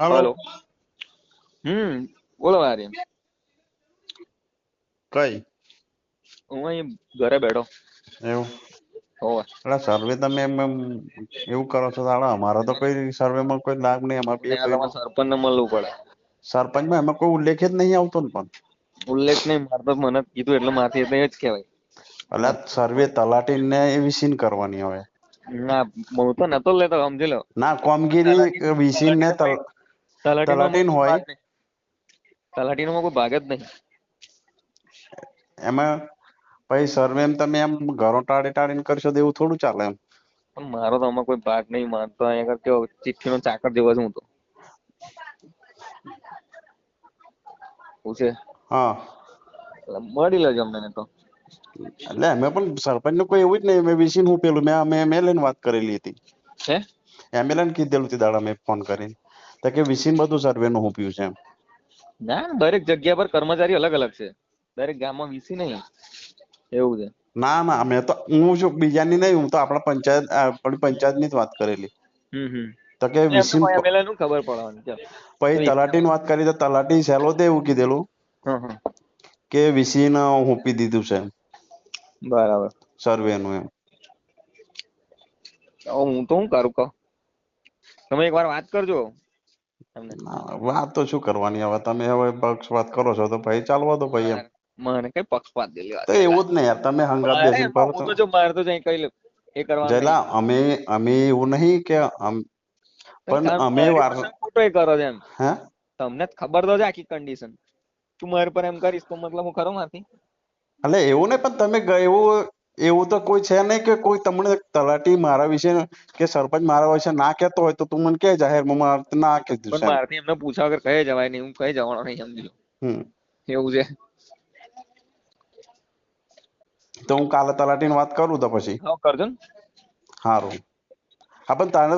હાલો હમ બોલો મારી કઈ હું અહીં ઘરે બેઠો એવું એટલે સર્વે તમે એમ એવું કરો છો તાળે અમારે તો કોઈ સર્વે માં કોઈ લાભ નહીં અમારે બે સરપંચ ને મળવું પડે સરપંચમાં એમાં કોઈ ઉલ્લેખ જ નહીં આવતો ને પણ ઉલ્લેખ નહીં મારે તો મને કીધું એટલે માથી એટલે એ જ કહેવાય એટલે સર્વે તલાટી ને એવી સીન કરવાની હવે ના હું તો નતો લેતો સમજી લો ના કામગીરી વિસીન ને તલાટીનો તલાટીનો હોય. તલાટીનો કોઈ ભાગ જ નહીં. એમાં પછી સર્વે એમ તમે એમ ઘરો ટાળી ટાળીને કરશો તો એવું થોડું ચાલે એમ? પણ મારો તો આમાં કોઈ ભાગ નહીં. માનતો તો અહીંયા કેવો ચિઠ્ઠીનો ચાકર જેવો છું હું તો. હા. મળી લેજો અમને તો. એટલે અમે પણ સરપંચનું કોઈ એવું જ નહીં. મેં વિસીન હું પેલું મેં અમે એમએલએ ને વાત કરેલી હતી. હે? એમએલએ ને કીધેલું હતી દાડા મેં ફોન કરીને. તો કે વિસીન બધું સર્વે નું હું પીયું છે એમ. ના દરેક જગ્યા પર કર્મચારી અલગ અલગ છે. દરેક ગામમાં વીસી નહીં. એવું છે. ના ના મેં તો હું જો બીજાની નહીં હું તો આપણા પંચાયત આપણી પંચાયતની જ વાત કરેલી. તો કે વિસીનનું ખબર પડવાની પછી તલાટી વાત કરી તો તલાટી સેલો તે એવું કીધેલું કે વિસીન હુંપી દીધું છે બરાબર. સર્વે નું એમ. હું તો હું કરું કહો. તમે એકવાર વાત કરજો. વાત તો શું કરવાની? હવે તમે હવે પક્ષપાત કરો છો તો ભાઈ ચાલવા દો ભાઈ એમ. મને કઈ પક્ષપાત દેલી વાત તો એવું જ ને યાર તમે હંગાત કરો હું તો. જો માર તો જઈ કઈ લે- એ કરવા. જેલા અમે અમે એવું નહીં કે પણ અમે વાર ખોટો કરો છો એમ. હે? તમને જ ખબર તો છે આખી કન્ડિશન તું મારી પર એમ કરીશ તો મતલબ હું ખરો મારથી? એટલે એવું નહીં પણ તમે એવું એવું તો કોઈ છે નહીં કે કોઈ તમને તલાટી મારા વિશે કે સરપંચ મારા વિશે ના કહેતો હોય તો તું મને કે જાહેરમાં મારે ના કીધું પણ છે એમને પૂછ્યા વગર કઈ જવાય નહીં હું કઈ જવાનો નહીં સમજી હમ. એવું છે. તો હું કાલે તલાટીને વાત કરું તો પછી? હા કરજો ને. સારું હા પણ તારે